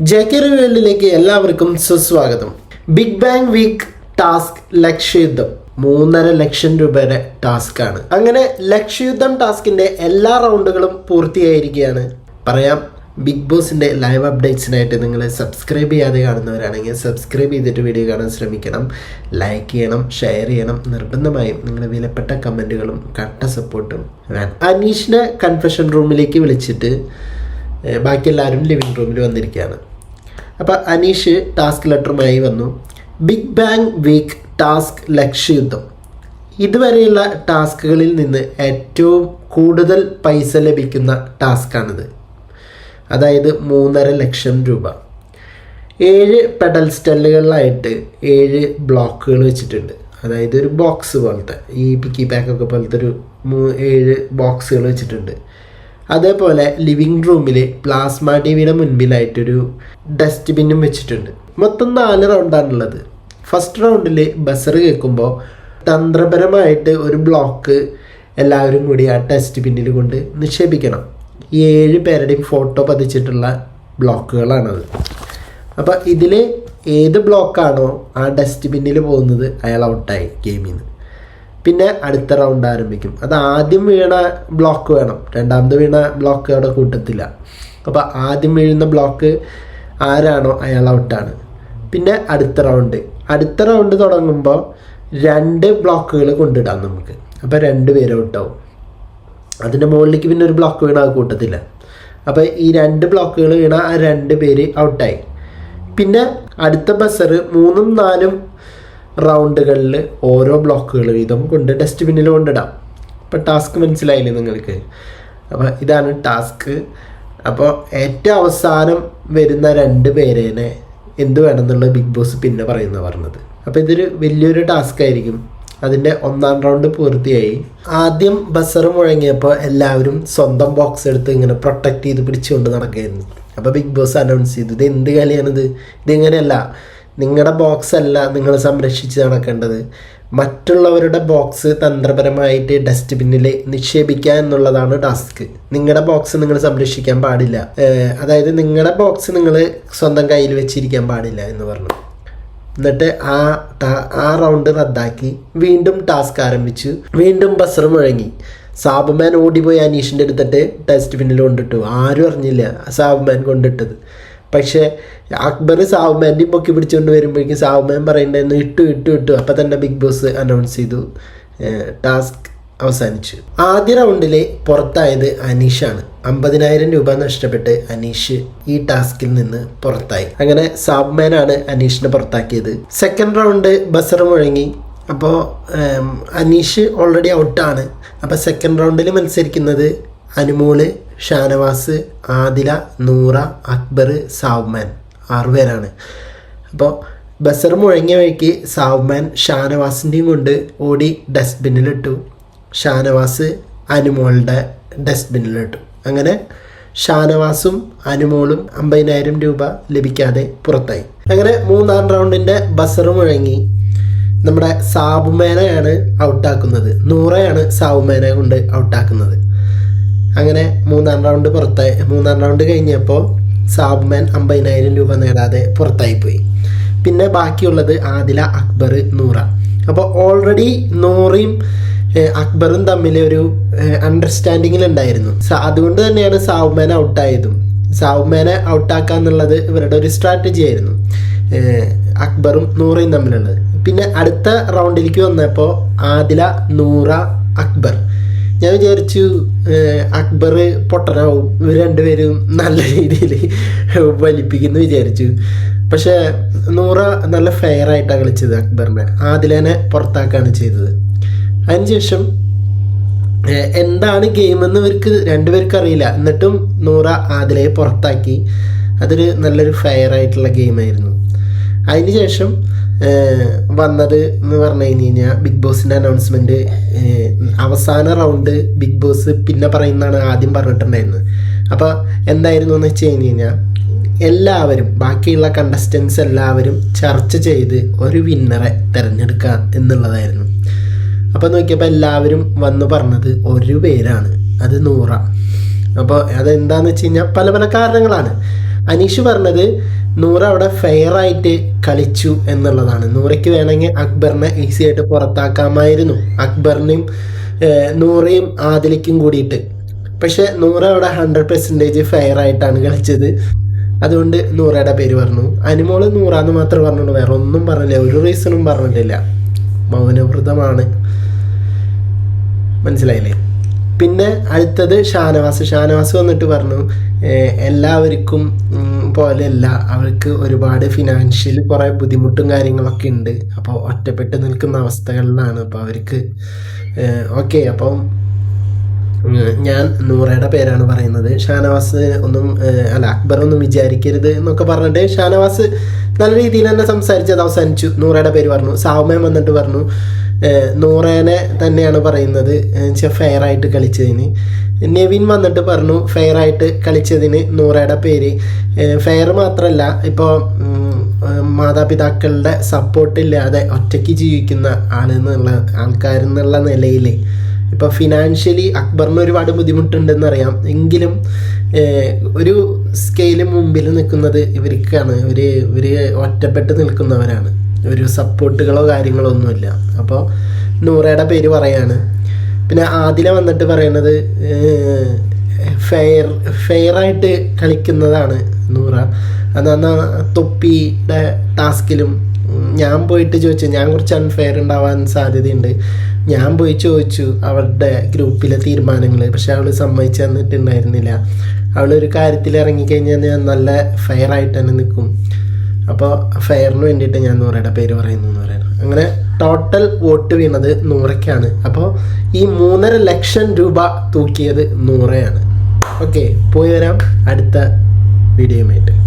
J K വേൾഡിലേക്ക് എല്ലാവർക്കും സുസ്വാഗതം. ബിഗ് ബാങ് വീക്ക് ടാസ്ക് ലക്ഷ്യയുദ്ധം. മൂന്നര ലക്ഷം രൂപയുടെ ടാസ്ക്കാണ്. അങ്ങനെ ലക്ഷ്യയുദ്ധം ടാസ്കിന്റെ എല്ലാ റൗണ്ടുകളും പൂർത്തിയായിരിക്കുകയാണ്. പറയാം ബിഗ് ബോസിന്റെ ലൈവ് അപ്ഡേറ്റ്സിനായിട്ട് നിങ്ങൾ സബ്സ്ക്രൈബ് ചെയ്യാതെ കാണുന്നവരാണെങ്കിൽ സബ്സ്ക്രൈബ് ചെയ്തിട്ട് വീഡിയോ കാണാൻ ശ്രമിക്കണം. ലൈക്ക് ചെയ്യണം ഷെയർ ചെയ്യണം. നിർബന്ധമായും നിങ്ങളുടെ വിലപ്പെട്ട കമന്റുകളും കട്ട സപ്പോർട്ടും വേണം. അനീഷിനെ കൺഫെഷൻ റൂമിലേക്ക് വിളിച്ചിട്ട് ബാക്കി എല്ലാവരും ലിവിങ് റൂമിൽ വന്നിരിക്കുകയാണ്. അപ്പോൾ അനീഷ് ടാസ്ക് ലെറ്ററുമായി വന്നു. ബിഗ് ബാങ് വീക്ക് ടാസ്ക് ലക്ഷ്യയുദ്ധം. ഇതുവരെയുള്ള ടാസ്കുകളിൽ നിന്ന് ഏറ്റവും കൂടുതൽ പൈസ ലഭിക്കുന്ന ടാസ്ക്കാണിത് അതായത് മൂന്നര ലക്ഷം രൂപ. ഏഴ് പെഡൽ സ്റ്റെല്ലുകളിലായിട്ട് ഏഴ് ബ്ലോക്കുകൾ വെച്ചിട്ടുണ്ട്. അതായത് ഒരു ബോക്സ് പോലത്തെ ഈ പിക്കി പാക്കൊക്കെ പോലത്തെ ഒരു ഏഴ് ബോക്സുകൾ വെച്ചിട്ടുണ്ട്. അതേപോലെ ലിവിങ് റൂമിൽ പ്ലാസ്മ ടി വിയുടെ മുൻപിലായിട്ടൊരു ഡസ്റ്റ്ബിന്നും വെച്ചിട്ടുണ്ട്. മൊത്തം നാല് റൗണ്ടാണുള്ളത് ഫസ്റ്റ് റൗണ്ടിൽ ബസർ കേൾക്കുമ്പോൾ തന്ത്രപരമായിട്ട് ഒരു ബ്ലോക്ക് എല്ലാവരും കൂടി ആ ഡസ്റ്റ്ബിന്നിൽ കൊണ്ട് നിക്ഷേപിക്കണം. ഏഴ് പേരുടെയും ഫോട്ടോ പതിച്ചിട്ടുള്ള ബ്ലോക്കുകളാണത് അപ്പോൾ ഇതിൽ ഏത് ബ്ലോക്കാണോ ആ ഡസ്റ്റ്ബിന്നിൽ പോകുന്നത് അയാൾ ഔട്ടായി ഗെയിമിൽ നിന്ന്. പിന്നെ അടുത്ത റൗണ്ട് ആരംഭിക്കും. അത് ആദ്യം വീണ ബ്ലോക്ക് വേണം. രണ്ടാമത് വീണ ബ്ലോക്ക് അവിടെ കൂട്ടത്തില്ല. അപ്പോൾ ആദ്യം വീഴുന്ന ബ്ലോക്ക് ആരാണോ അയാൾ ഔട്ടാണ് പിന്നെ അടുത്ത റൗണ്ട് അടുത്ത റൗണ്ട് തുടങ്ങുമ്പോൾ രണ്ട് ബ്ലോക്കുകൾ കൊണ്ടിടാം നമുക്ക്. അപ്പോൾ രണ്ട് പേര് ഔട്ടാവും അതിന്റെ മുകളിലേക്ക് പിന്നെ ഒരു ബ്ലോക്ക് വീണ കൂട്ടത്തില്ല. അപ്പോൾ ഈ രണ്ട് ബ്ലോക്കുകൾ വീണ ആ രണ്ട് പേര് ഔട്ടായി പിന്നെ അടുത്ത ബസ്സർ മൂന്നും നാലും റൗണ്ടുകളിൽ ഓരോ ബ്ലോക്കുകൾ വീതം കൊണ്ട് ഡസ്റ്റ്ബിന്നിൽ കൊണ്ടിടാം. അപ്പോൾ ടാസ്ക് മനസ്സിലായില്ലേ നിങ്ങൾക്ക്? അപ്പോൾ ഇതാണ് ടാസ്ക് അപ്പോൾ ഏറ്റവും അവസാനം വരുന്ന രണ്ട് പേരേനെ എന്ത് വേണമെന്നുള്ള ബിഗ് ബോസ് പിന്നെ പറയുന്ന പറഞ്ഞത്. അപ്പോൾ ഇതൊരു വലിയൊരു ടാസ്ക് ആയിരിക്കും. അതിന്റെ ഒന്നാം റൗണ്ട് പൂർത്തിയായി. ആദ്യം ബസർ മുഴങ്ങിയപ്പോൾ എല്ലാവരും സ്വന്തം ബോക്സ് എടുത്ത് ഇങ്ങനെ പ്രൊട്ടക്റ്റ് ചെയ്ത് പിടിച്ചുകൊണ്ട് നടക്കുകയായിരുന്നു. അപ്പോൾ ബിഗ് ബോസ് അനൗൺസ് ചെയ്തു ഇത് എന്ത് കളിയാണിത്? ഇതിങ്ങനെയല്ല നിങ്ങളുടെ ബോക്സ് അല്ല നിങ്ങൾ സംരക്ഷിച്ച് നടക്കേണ്ടത്. മറ്റുള്ളവരുടെ ബോക്സ് തന്ത്രപരമായിട്ട് ഡസ്റ്റ്ബിന്നിൽ നിക്ഷേപിക്കുക എന്നുള്ളതാണ് ടാസ്ക് നിങ്ങളുടെ ബോക്സ് നിങ്ങൾ സംരക്ഷിക്കാൻ പാടില്ല. അതായത് നിങ്ങളുടെ ബോക്സ് നിങ്ങൾ സ്വന്തം കയ്യിൽ വെച്ചിരിക്കാൻ പാടില്ല എന്ന് പറഞ്ഞു. എന്നിട്ട് ആ ആ റൗണ്ട് റദ്ദാക്കി വീണ്ടും ടാസ്ക് ആരംഭിച്ചു. വീണ്ടും ബസർ മുഴങ്ങി. സാബുമാൻ ഓടിപ്പോയി അനീഷിന്റെ അടുത്തിട്ട് ഡസ്റ്റ്ബിന്നിൽ കൊണ്ടിട്ടു. ആരും അറിഞ്ഞില്ല സാബുമാൻ കൊണ്ടിട്ടത്. പക്ഷേ അക്ബർ സാവുമാന്റെയും പൊക്കി പിടിച്ചുകൊണ്ട് വരുമ്പോഴേക്കും സാവുമാൻ പറയണ്ടായിരുന്നു ഇട്ടു ഇട്ടു ഇട്ടു. അപ്പം തന്നെ ബിഗ് ബോസ് അനൗൺസ് ചെയ്തു. ടാസ്ക് അവസാനിച്ചു. ആദ്യ റൗണ്ടിൽ പുറത്തായത് അനീഷാണ്. അമ്പതിനായിരം രൂപ നഷ്ടപ്പെട്ട് അനീഷ് ഈ ടാസ്കിൽ നിന്ന് പുറത്തായി. അങ്ങനെ സാബ്മാനാണ് അനീഷിനെ പുറത്താക്കിയത്. സെക്കൻഡ് റൗണ്ട് ബസർ മുഴങ്ങി. അപ്പോൾ അനീഷ് ഓൾറെഡി ഔട്ടാണ് അപ്പോൾ സെക്കൻഡ് റൗണ്ടിൽ മത്സരിക്കുന്നത് അനുമോൾ ഷാനവാസ് ആദില നൂറ അക്ബർ സാബ്മാൻ ആറുപേരാണ് അപ്പോൾ ബസർ മുഴങ്ങിയ വഴിക്ക് സാബ്മാൻ ഷാനവാസിന്റെയും കൊണ്ട് ഓടി ഡസ്റ്റ്ബിന്നിലിട്ടു. ഷാനവാസ് അനുമോളുടെ ഡസ്റ്റ്ബിന്നിലിട്ടു. അങ്ങനെ ഷാനവാസും അനുമോളും അമ്പതിനായിരം രൂപ ലഭിക്കാതെ പുറത്തായി. അങ്ങനെ മൂന്നാം റൗണ്ടിന്റെ ബസർ മുഴങ്ങി നമ്മുടെ സാബുമേനയാണ് ഔട്ടാക്കുന്നത്. നൂറയാണ് സാബുമേനെ കൊണ്ട് ഔട്ടാക്കുന്നത്. അങ്ങനെ മൂന്നാം റൗണ്ട് പുറത്തായി. മൂന്നാം റൗണ്ട് കഴിഞ്ഞപ്പോൾ സാബ്മാൻ അമ്പതിനായിരം രൂപ നേടാതെ പുറത്തായി പോയി പിന്നെ ബാക്കിയുള്ളത് ആദില അക്ബർ നൂറ. അപ്പോൾ ഓൾറെഡി നൂറയും അക്ബറും തമ്മിൽ ഒരു അണ്ടർസ്റ്റാൻഡിങ്ങിൽ ഉണ്ടായിരുന്നു. അതുകൊണ്ട് തന്നെയാണ് സാബ്മാനെ ഔട്ടായതും സാബ്മാനെ ഔട്ടാക്കുക എന്നുള്ളത് ഇവരുടെ ഒരു സ്ട്രാറ്റജി ആയിരുന്നു. അക്ബറും നൂറയും തമ്മിലുള്ളത്. പിന്നെ അടുത്ത റൗണ്ടിലേക്ക് വന്നപ്പോൾ ആദില നൂറ അക്ബർ. ഞാൻ വിചാരിച്ചു അക്ബർ പൊട്ടനാവും. ഇവർ രണ്ടുപേരും നല്ല രീതിയിൽ വലിപ്പിക്കുന്നു വിചാരിച്ചു. പക്ഷേ നൂറ നല്ല ഫെയർ ആയിട്ടാണ് കളിച്ചത് അക്ബറിനെ. ആദിലേനെ പുറത്താക്കാണ് ചെയ്തത്. അതിനുശേഷം എന്താണ് ഗെയിം എന്ന് ഇവർക്ക് രണ്ടുപേർക്കും അറിയില്ല. എന്നിട്ടും നൂറ ആദിലയെ പുറത്താക്കി. അതൊരു നല്ലൊരു ഫെയർ ആയിട്ടുള്ള ഗെയിമായിരുന്നു അതിനുശേഷം വന്നത് എന്ന് പറഞ്ഞു കഴിഞ്ഞ് കഴിഞ്ഞാൽ ബിഗ് ബോസിന്റെ അനൗൺസ്മെന്റ് അവസാന റൗണ്ട് ബിഗ് ബോസ് പിന്നെ പറയുന്നതാണ് ആദ്യം പറഞ്ഞിട്ടുണ്ടായിരുന്നത്. അപ്പോൾ എന്തായിരുന്നു എന്ന് വെച്ച് കഴിഞ്ഞ് കഴിഞ്ഞാൽ എല്ലാവരും ബാക്കിയുള്ള കണ്ടസ്റ്റൻസ് എല്ലാവരും ചർച്ച ചെയ്ത് ഒരു വിന്നറെ തിരഞ്ഞെടുക്കുക എന്നുള്ളതായിരുന്നു. അപ്പോൾ നോക്കിയപ്പോൾ എല്ലാവരും വന്ന് പറഞ്ഞത് ഒരു പേരാണ് അത് നൂറ. അപ്പോൾ അതെന്താണെന്ന് വെച്ച് കഴിഞ്ഞാൽ പല പല കാരണങ്ങളാണ്. അനീഷ് പറഞ്ഞത് നൂറ അവിടെ ഫെയർ ആയിട്ട് കളിച്ചു എന്നുള്ളതാണ്. നൂറയ്ക്ക് വേണമെങ്കിൽ അക്ബറിനെ ഈസി ആയിട്ട് പുറത്താക്കാമായിരുന്നു. അക്ബറിനെയും നൂറയും ആദിലിക്കും കൂടിയിട്ട്. പക്ഷെ നൂറ അവിടെ ഹൺഡ്രഡ് പെർസെന്റേജ് ഫെയർ ആയിട്ടാണ് കളിച്ചത്. അതുകൊണ്ട് നൂറയുടെ പേര് പറഞ്ഞു. അനുമോൾ നൂറാന്ന് മാത്രം പറഞ്ഞുള്ളൂ. വേറെ ഒന്നും പറഞ്ഞില്ല. ഒരു റീസണും പറഞ്ഞിട്ടില്ല. മൗനവ്രതമാണ്. മനസ്സിലായില്ലേ? പിന്നെ അടുത്തത് ഷാനവാസ്. ഷാനവാസ് വന്നിട്ട് പറഞ്ഞു എല്ലാവർക്കും പോലെയല്ല അവൾക്ക് ഒരുപാട് ഫിനാൻഷ്യൽ കുറേ ബുദ്ധിമുട്ടും കാര്യങ്ങളൊക്കെ ഉണ്ട്. അപ്പോൾ ഒറ്റപ്പെട്ട് നിൽക്കുന്ന അവസ്ഥകളിലാണ്. അപ്പോൾ അവർക്ക് ഓക്കെ അപ്പം ഞാൻ നൂറയുടെ പേരാണ് പറയുന്നത്. ഷാനവാസ് ഒന്നും അല്ല അക്ബർ ഒന്നും വിചാരിക്കരുത് എന്നൊക്കെ പറഞ്ഞിട്ട് ഷാനവാസ് നല്ല രീതിയിൽ തന്നെ സംസാരിച്ചത് അവസാനിച്ചു. നൂറയുടെ പേര് പറഞ്ഞു. സാവമയം വന്നിട്ട് പറഞ്ഞു നൂറേനെ തന്നെയാണ് പറയുന്നത്. ഫെയർ ആയിട്ട് കളിച്ചതിന്. നെവിൻ വന്നിട്ട് പറഞ്ഞു ഫെയർ ആയിട്ട് കളിച്ചതിന് നൂറയുടെ പേര്. ഫെയർ മാത്രമല്ല ഇപ്പോൾ മാതാപിതാക്കളുടെ സപ്പോർട്ട് ഇല്ലാതെ ഒറ്റയ്ക്ക് ജീവിക്കുന്ന ആളെന്നുള്ള ആൾക്കാരെന്നുള്ള നിലയിൽ ഇപ്പോൾ ഫിനാൻഷ്യലി അക്ബറിന് ഒരുപാട് ബുദ്ധിമുട്ടുണ്ടെന്നറിയാം എങ്കിലും ഒരു സ്കെയിൽ മുമ്പിൽ നിൽക്കുന്നത് ഇവർക്കാണ്. ഇവർ ഇവർ ഒറ്റപ്പെട്ട് നിൽക്കുന്നവരാണ്. ഒരു സപ്പോർട്ടുകളോ കാര്യങ്ങളോ ഒന്നുമില്ല. അപ്പോൾ നൂറയുടെ പേര് പറയാണ്. പിന്നെ ആദില വന്നിട്ട് പറയണത് ഫെയർ ഫെയറായിട്ട് കളിക്കുന്നതാണ് നൂറ. അന്നാ തൊപ്പിയുടെ ടാസ്കിലും ഞാൻ പോയിട്ട് ചോദിച്ചു ഞാൻ കുറച്ച് അൺഫെയർ ഉണ്ടാവാൻ സാധ്യതയുണ്ട്. ഞാൻ പോയി ചോദിച്ചു അവളുടെ ഗ്രൂപ്പിലെ തീരുമാനങ്ങൾ പക്ഷെ അവൾ സമ്മതിച്ചു തന്നിട്ടുണ്ടായിരുന്നില്ല. അവളൊരു കാര്യത്തിൽ ഇറങ്ങിക്കഴിഞ്ഞാൽ ഞാൻ നല്ല ഫെയർ ആയിട്ട് തന്നെ നിൽക്കും. അപ്പോൾ ഫെയറിന് വേണ്ടിയിട്ട് ഞാൻ നൂറയുടെ പേര് പറയുന്നു എന്ന് പറയുന്നത് അങ്ങനെ ടോട്ടൽ വോട്ട് വീണത് നൂറയ്ക്കാണ്. അപ്പോൾ ഈ മൂന്നര ലക്ഷം രൂപ തൂക്കിയത് നൂറയാണ്. ഓക്കെ പോയി വരാം. അടുത്ത വീഡിയോയുമായിട്ട്